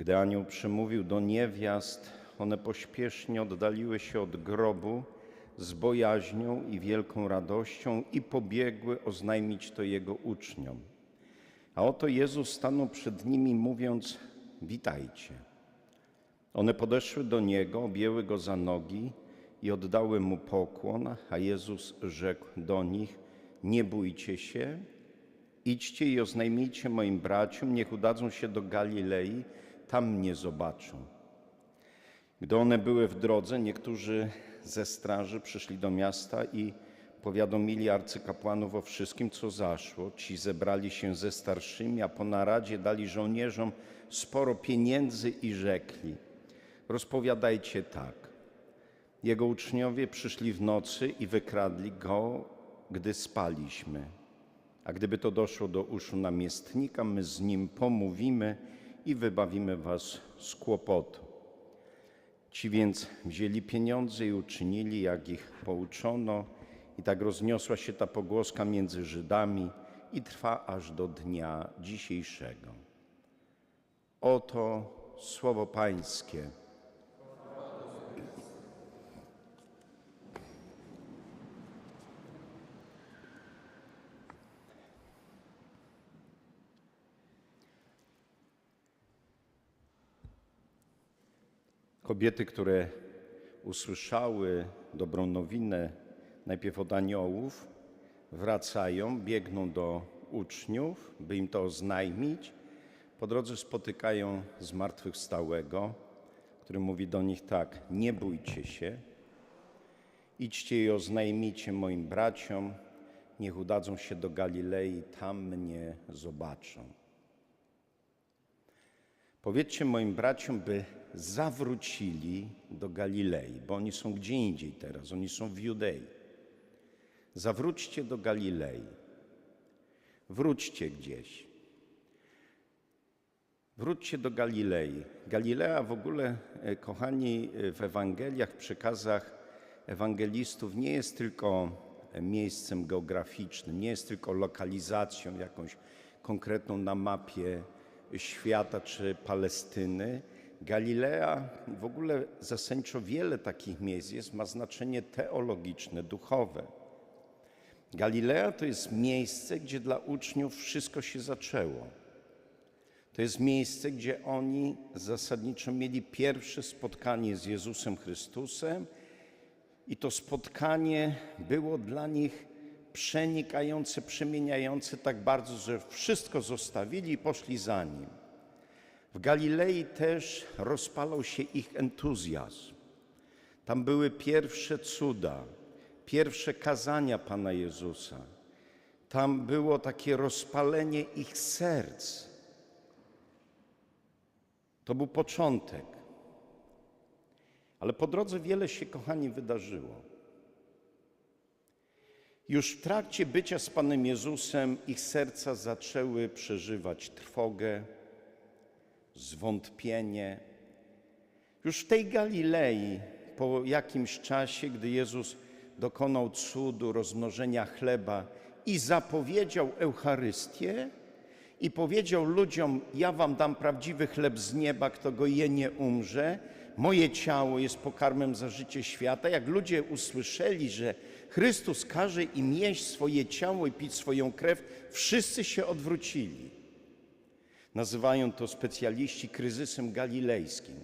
Gdy anioł przemówił do niewiast, one pośpiesznie oddaliły się od grobu z bojaźnią i wielką radością i pobiegły oznajmić to jego uczniom. A oto Jezus stanął przed nimi, mówiąc: Witajcie. One podeszły do niego, objęły go za nogi i oddały mu pokłon, a Jezus rzekł do nich: Nie bójcie się, idźcie i oznajmijcie moim braciom, niech udadzą się do Galilei, tam mnie zobaczą. Gdy one były w drodze, niektórzy ze straży przyszli do miasta i powiadomili arcykapłanów o wszystkim, co zaszło. Ci zebrali się ze starszymi, a po naradzie dali żołnierzom sporo pieniędzy i rzekli: Rozpowiadajcie tak. Jego uczniowie przyszli w nocy i wykradli go, gdy spaliśmy. A gdyby to doszło do uszu namiestnika, my z nim pomówimy i wybawimy was z kłopotu. Ci więc wzięli pieniądze i uczynili, jak ich pouczono, i tak rozniosła się ta pogłoska między Żydami i trwa aż do dnia dzisiejszego. Oto słowo Pańskie. Kobiety, które usłyszały dobrą nowinę, najpierw od aniołów, wracają, biegną do uczniów, by im to oznajmić. Po drodze spotykają zmartwychwstałego, który mówi do nich tak: Nie bójcie się, idźcie i oznajmijcie moim braciom, niech udadzą się do Galilei, tam mnie zobaczą. Powiedzcie moim braciom, by zawrócili do Galilei, bo oni są gdzie indziej teraz, oni są w Judei. Zawróćcie do Galilei. Wróćcie gdzieś. Wróćcie do Galilei. Galilea w ogóle, e, kochani, e, w Ewangeliach, w przekazach ewangelistów nie jest tylko miejscem geograficznym, nie jest tylko lokalizacją jakąś konkretną na mapie świata czy Palestyny. Galilea, w ogóle zasadniczo wiele takich miejsc jest, ma znaczenie teologiczne, duchowe. Galilea to jest miejsce, gdzie dla uczniów wszystko się zaczęło. To jest miejsce, gdzie oni zasadniczo mieli pierwsze spotkanie z Jezusem Chrystusem, i to spotkanie było dla nich przenikające, przemieniające tak bardzo, że wszystko zostawili i poszli za nim. W Galilei też rozpalał się ich entuzjazm. Tam były pierwsze cuda, pierwsze kazania Pana Jezusa. Tam było takie rozpalenie ich serc. To był początek. Ale po drodze wiele się, kochani, wydarzyło. Już w trakcie bycia z Panem Jezusem ich serca zaczęły przeżywać trwogę, zwątpienie. Już w tej Galilei, po jakimś czasie, gdy Jezus dokonał cudu rozmnożenia chleba i zapowiedział Eucharystię, i powiedział ludziom: Ja wam dam prawdziwy chleb z nieba, kto go je, nie umrze. Moje ciało jest pokarmem za życie świata. Jak ludzie usłyszeli, że Chrystus każe im jeść swoje ciało i pić swoją krew, wszyscy się odwrócili. Nazywają to specjaliści kryzysem galilejskim.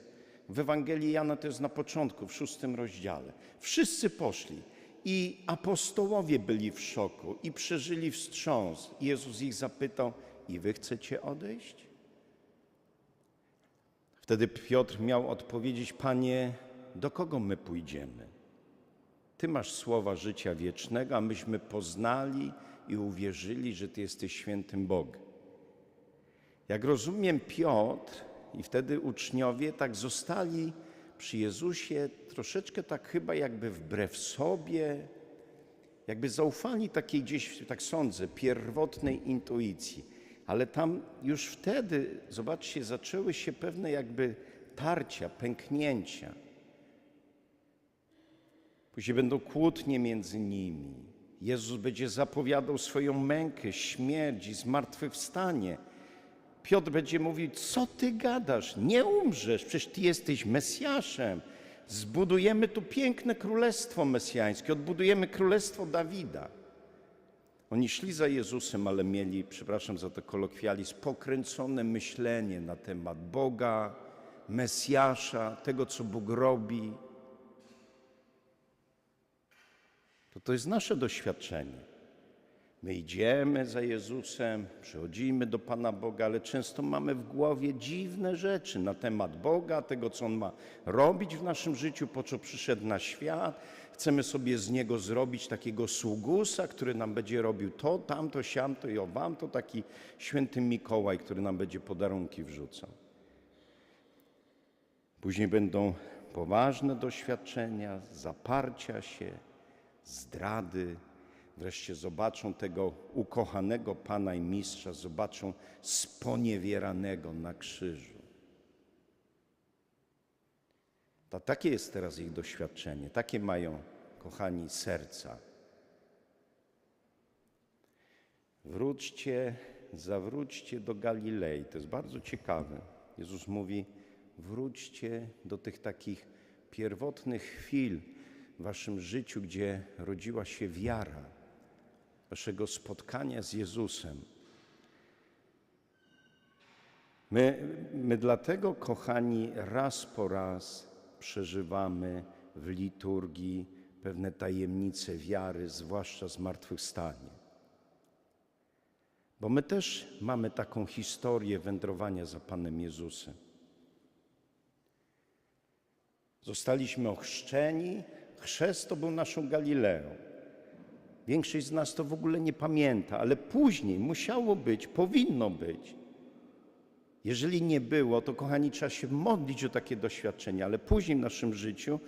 W Ewangelii Jana to jest na początku, w szóstym rozdziale. Wszyscy poszli i apostołowie byli w szoku i przeżyli wstrząs. Jezus ich zapytał, i wy chcecie odejść? Wtedy Piotr miał odpowiedzieć: Panie, do kogo my pójdziemy? Ty masz słowa życia wiecznego, a myśmy poznali i uwierzyli, że Ty jesteś świętym Bogiem. Jak rozumiem, Piotr i wtedy uczniowie tak zostali przy Jezusie troszeczkę tak chyba jakby wbrew sobie, jakby zaufali takiej gdzieś, tak sądzę, pierwotnej intuicji ale tam już wtedy, zobaczcie, zaczęły się pewne jakby tarcia, pęknięcia. Później będą kłótnie między nimi. Jezus będzie zapowiadał swoją mękę, śmierć i zmartwychwstanie. Piotr będzie mówił: Co ty gadasz? Nie umrzesz, przecież ty jesteś Mesjaszem. Zbudujemy tu piękne królestwo mesjańskie, odbudujemy królestwo Dawida. Oni szli za Jezusem, ale mieli, przepraszam za to kolokwializm, pokręcone myślenie na temat Boga, Mesjasza, tego, co Bóg robi. To to jest nasze doświadczenie. My idziemy za Jezusem, przychodzimy do Pana Boga, ale często mamy w głowie dziwne rzeczy na temat Boga, tego, co On ma robić w naszym życiu, po co przyszedł na świat. Chcemy sobie z Niego zrobić takiego sługusa, który nam będzie robił to, tamto, siamto i owam, to taki święty Mikołaj, który nam będzie podarunki wrzucał. Później będą poważne doświadczenia, zaparcia się, zdrady. Wreszcie zobaczą tego ukochanego Pana i Mistrza, zobaczą sponiewieranego na krzyżu. To takie jest teraz ich doświadczenie, takie mają, kochani, serca. Wróćcie, zawróćcie do Galilei. To jest bardzo ciekawe. Jezus mówi: wróćcie do tych takich pierwotnych chwil w waszym życiu, gdzie rodziła się wiara, waszego spotkania z Jezusem. My, my dlatego, kochani, raz po raz przeżywamy w liturgii pewne tajemnice wiary, zwłaszcza zmartwychwstanie. Bo my też mamy taką historię wędrowania za Panem Jezusem. Zostaliśmy ochrzczeni, chrzest to był naszą Galileą. Większość z nas to w ogóle nie pamięta, ale później musiało być, powinno być. Jeżeli nie było, to kochani, trzeba się modlić o takie doświadczenie, ale później w naszym życiu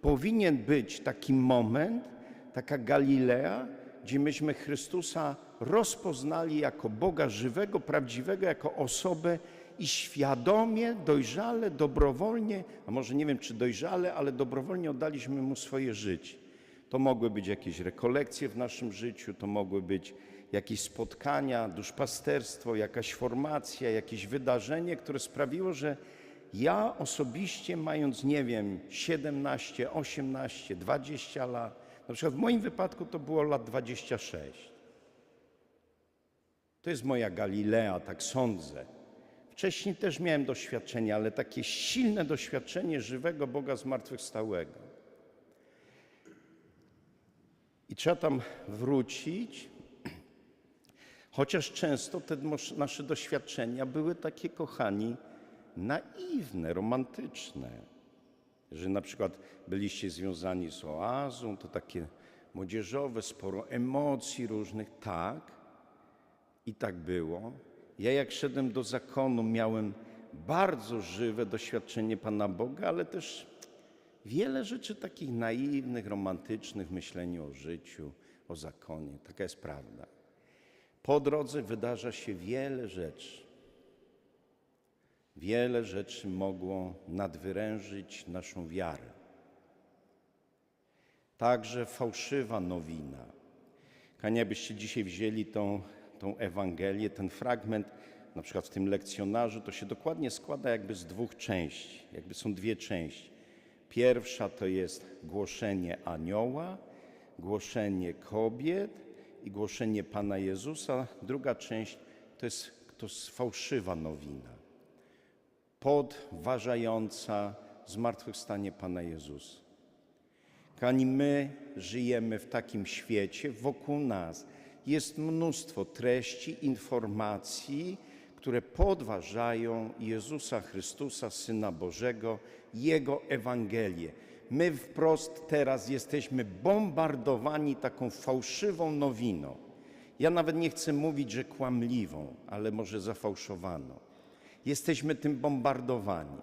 powinien być taki moment, taka Galilea, gdzie myśmy Chrystusa rozpoznali jako Boga żywego, prawdziwego, jako osobę i świadomie, dojrzale, dobrowolnie, a może nie wiem czy dojrzale, ale dobrowolnie oddaliśmy Mu swoje życie. To mogły być jakieś rekolekcje w naszym życiu, to mogły być jakieś spotkania, duszpasterstwo, jakaś formacja, jakieś wydarzenie, które sprawiło, że ja osobiście, mając, nie wiem, 17, 18, 20 lat, na przykład w moim wypadku to było lat 26. To jest moja Galilea, tak sądzę. Wcześniej też miałem doświadczenie, ale takie silne doświadczenie żywego Boga zmartwychwstałego. Trzeba tam wrócić, chociaż często te nasze doświadczenia były takie, kochani, naiwne, romantyczne. Że na przykład byliście związani z oazą, to takie młodzieżowe, sporo emocji różnych, tak. I tak było. Ja jak szedłem do zakonu, miałem bardzo żywe doświadczenie Pana Boga, ale też wiele rzeczy takich naiwnych, romantycznych, myśleniu o życiu, o zakonie. Taka jest prawda. Po drodze wydarza się wiele rzeczy. Wiele rzeczy mogło nadwyrężyć naszą wiarę. Także fałszywa nowina. Kania, byście dzisiaj wzięli tą, tą Ewangelię, ten fragment, na przykład w tym lekcjonarzu, to się dokładnie składa jakby z dwóch części, jakby są dwie części. Pierwsza to jest głoszenie anioła, głoszenie kobiet i głoszenie Pana Jezusa. Druga część to jest, to jest fałszywa nowina, podważająca zmartwychwstanie Pana Jezusa. Kochani, my żyjemy w takim świecie, wokół nas jest mnóstwo treści, informacji, które podważają Jezusa Chrystusa, Syna Bożego, Jego Ewangelię. My wprost teraz jesteśmy bombardowani taką fałszywą nowiną. Ja nawet nie chcę mówić, że kłamliwą, ale może zafałszowaną. Jesteśmy tym bombardowani.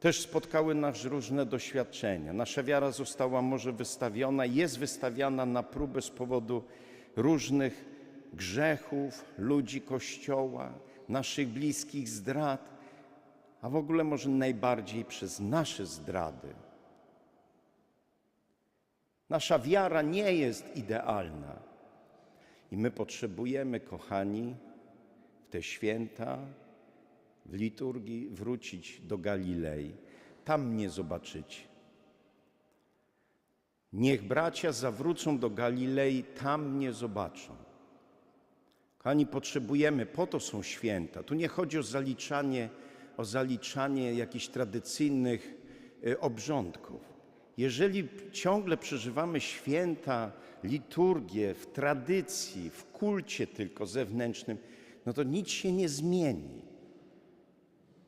Też spotkały nas różne doświadczenia. Nasza wiara została może wystawiona, jest wystawiana na próbę z powodu różnych grzechów ludzi Kościoła, naszych bliskich zdrad, a w ogóle może najbardziej przez nasze zdrady. Nasza wiara nie jest idealna i my potrzebujemy, kochani, w te święta, w liturgii wrócić do Galilei. Tam mnie zobaczycie. Niech bracia zawrócą do Galilei, tam mnie zobaczą. Kochani, potrzebujemy, po to są święta. Tu nie chodzi o zaliczanie, o zaliczanie jakichś tradycyjnych y, obrządków. Jeżeli ciągle przeżywamy święta, liturgię w tradycji, w kulcie tylko zewnętrznym, no to nic się nie zmieni.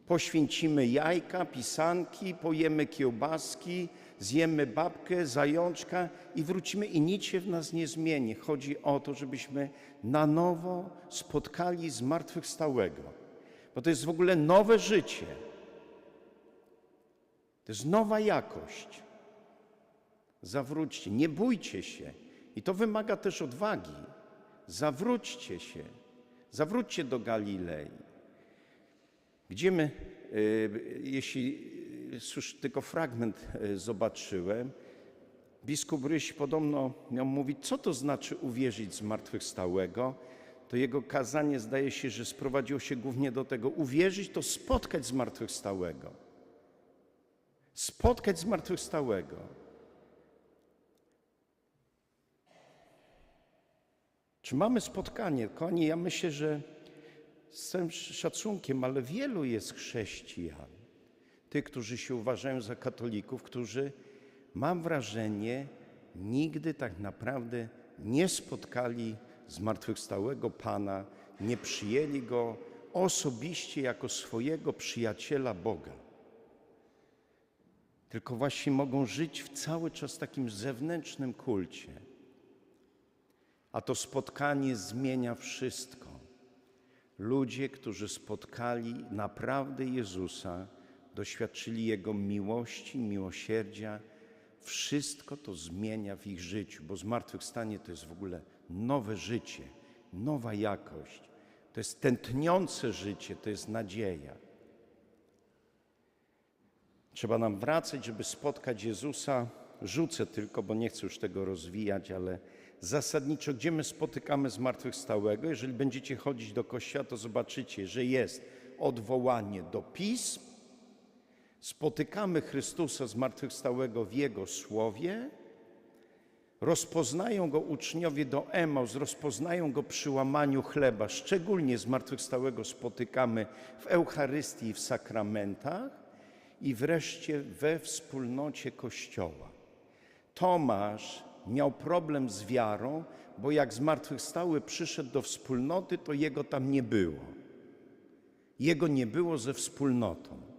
Poświęcimy jajka, pisanki, pojemy kiełbaski, zjemy babkę, zajączka i wrócimy i nic się w nas nie zmieni. Chodzi o to, żebyśmy na nowo spotkali zmartwychwstałego. Bo to jest w ogóle nowe życie. To jest nowa jakość. Zawróćcie, nie bójcie się. I to wymaga też odwagi. Zawróćcie się. Zawróćcie do Galilei. Gdzie my, y, jeśli cóż, tylko fragment y, zobaczyłem, biskup Ryś podobno miał mówić, co to znaczy uwierzyć zmartwychwstałego, to jego kazanie zdaje się, że sprowadziło się głównie do tego, uwierzyć to spotkać zmartwychwstałego. Spotkać zmartwychwstałego. Czy mamy spotkanie? Kochani, ja myślę, że z całym szacunkiem, ale wielu jest chrześcijan, tych, którzy się uważają za katolików, którzy, mam wrażenie, nigdy tak naprawdę nie spotkali zmartwychwstałego Pana, nie przyjęli Go osobiście jako swojego przyjaciela Boga. Tylko właśnie mogą żyć w cały czas takim zewnętrznym kulcie. A to spotkanie zmienia wszystko. Ludzie, którzy spotkali naprawdę Jezusa, doświadczyli Jego miłości, miłosierdzia, wszystko to zmienia w ich życiu, bo zmartwychwstanie to jest w ogóle nowe życie, nowa jakość. To jest tętniące życie, to jest nadzieja. Trzeba nam wracać, żeby spotkać Jezusa. Rzucę tylko, bo nie chcę już tego rozwijać, ale zasadniczo, gdzie my spotykamy zmartwychwstałego? Jeżeli będziecie chodzić do kościoła, to zobaczycie, że jest odwołanie do pism, spotykamy Chrystusa zmartwychwstałego w Jego słowie, rozpoznają Go uczniowie do Emaus, rozpoznają Go przy łamaniu chleba, szczególnie zmartwychwstałego spotykamy w Eucharystii i w sakramentach i wreszcie we wspólnocie Kościoła. Tomasz miał problem z wiarą, bo jak zmartwychwstały przyszedł do wspólnoty, to jego tam nie było. Jego nie było ze wspólnotą.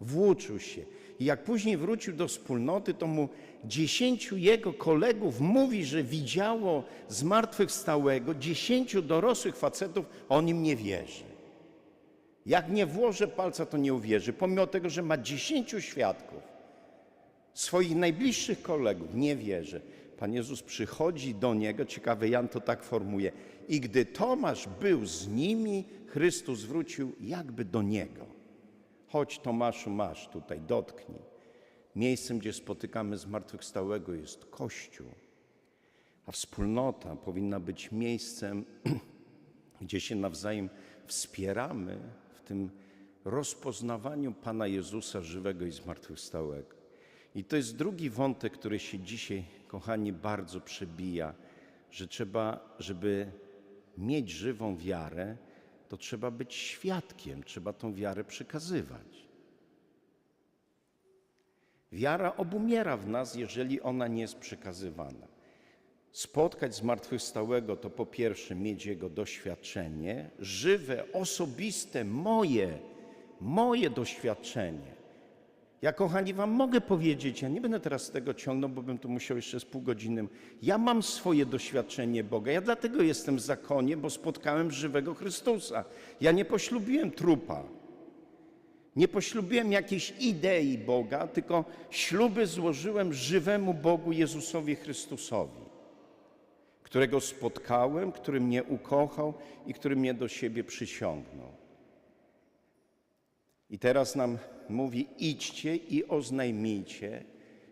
Włóczył się. I jak później wrócił do wspólnoty, to mu dziesięciu jego kolegów mówi, że widziało zmartwychwstałego, dziesięciu dorosłych facetów, on im nie wierzy. Jak nie włożę palca, to nie uwierzy, pomimo tego, że ma dziesięciu świadków, swoich najbliższych kolegów, nie wierzy. Pan Jezus przychodzi do niego, ciekawy Jan to tak formuje, i gdy Tomasz był z nimi, Chrystus wrócił jakby do niego. Chodź Tomaszu, masz tutaj, dotknij. Miejscem, gdzie spotykamy zmartwychwstałego jest Kościół, a wspólnota powinna być miejscem, gdzie się nawzajem wspieramy w tym rozpoznawaniu Pana Jezusa żywego i zmartwychwstałego. I to jest drugi wątek, który się dzisiaj, kochani, bardzo przebija, że trzeba, żeby mieć żywą wiarę, to trzeba być świadkiem, trzeba tą wiarę przekazywać. Wiara obumiera w nas, jeżeli ona nie jest przekazywana. Spotkać zmartwychwstałego to po pierwsze mieć jego doświadczenie, żywe, osobiste, moje, moje doświadczenie. Ja, kochani, wam mogę powiedzieć, ja nie będę teraz tego ciągnął, bo bym tu musiał jeszcze z pół godziny. Ja mam swoje doświadczenie Boga. Ja dlatego jestem w zakonie, bo spotkałem żywego Chrystusa. Ja nie poślubiłem trupa. Nie poślubiłem jakiejś idei Boga, tylko śluby złożyłem żywemu Bogu Jezusowi Chrystusowi, którego spotkałem, który mnie ukochał i który mnie do siebie przysiągnął. I teraz nam mówi: idźcie i oznajmijcie.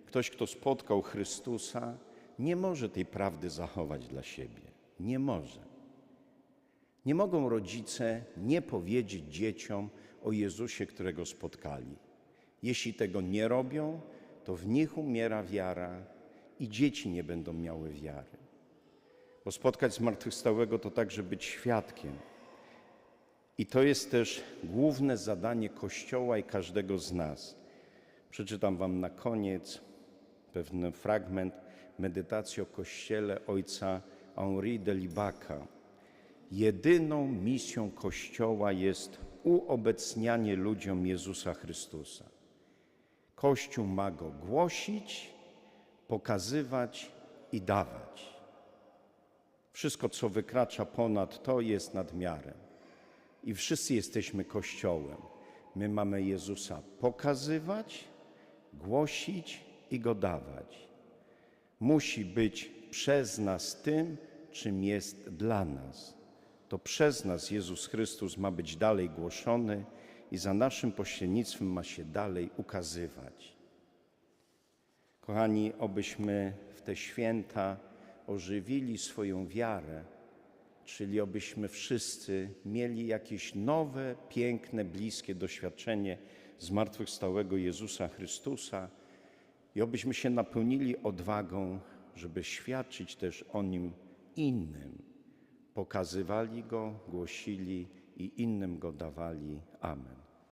Ktoś, kto spotkał Chrystusa, nie może tej prawdy zachować dla siebie. Nie może. Nie mogą rodzice nie powiedzieć dzieciom o Jezusie, którego spotkali. Jeśli tego nie robią, to w nich umiera wiara i dzieci nie będą miały wiary. Bo spotkać zmartwychwstałego to także być świadkiem. I to jest też główne zadanie Kościoła i każdego z nas. Przeczytam Wam na koniec pewien fragment medytacji o Kościele ojca Henri de Libaka. Jedyną misją Kościoła jest uobecnianie ludziom Jezusa Chrystusa. Kościół ma go głosić, pokazywać i dawać. Wszystko, co wykracza ponad to, jest nadmiarem. I wszyscy jesteśmy Kościołem. My mamy Jezusa pokazywać, głosić i go dawać. Musi być przez nas tym, czym jest dla nas. To przez nas Jezus Chrystus ma być dalej głoszony i za naszym pośrednictwem ma się dalej ukazywać. Kochani, obyśmy w te święta ożywili swoją wiarę, czyli obyśmy wszyscy mieli jakieś nowe, piękne, bliskie doświadczenie zmartwychwstałego Jezusa Chrystusa i obyśmy się napełnili odwagą, żeby świadczyć też o Nim innym. Pokazywali Go, głosili i innym Go dawali. Amen.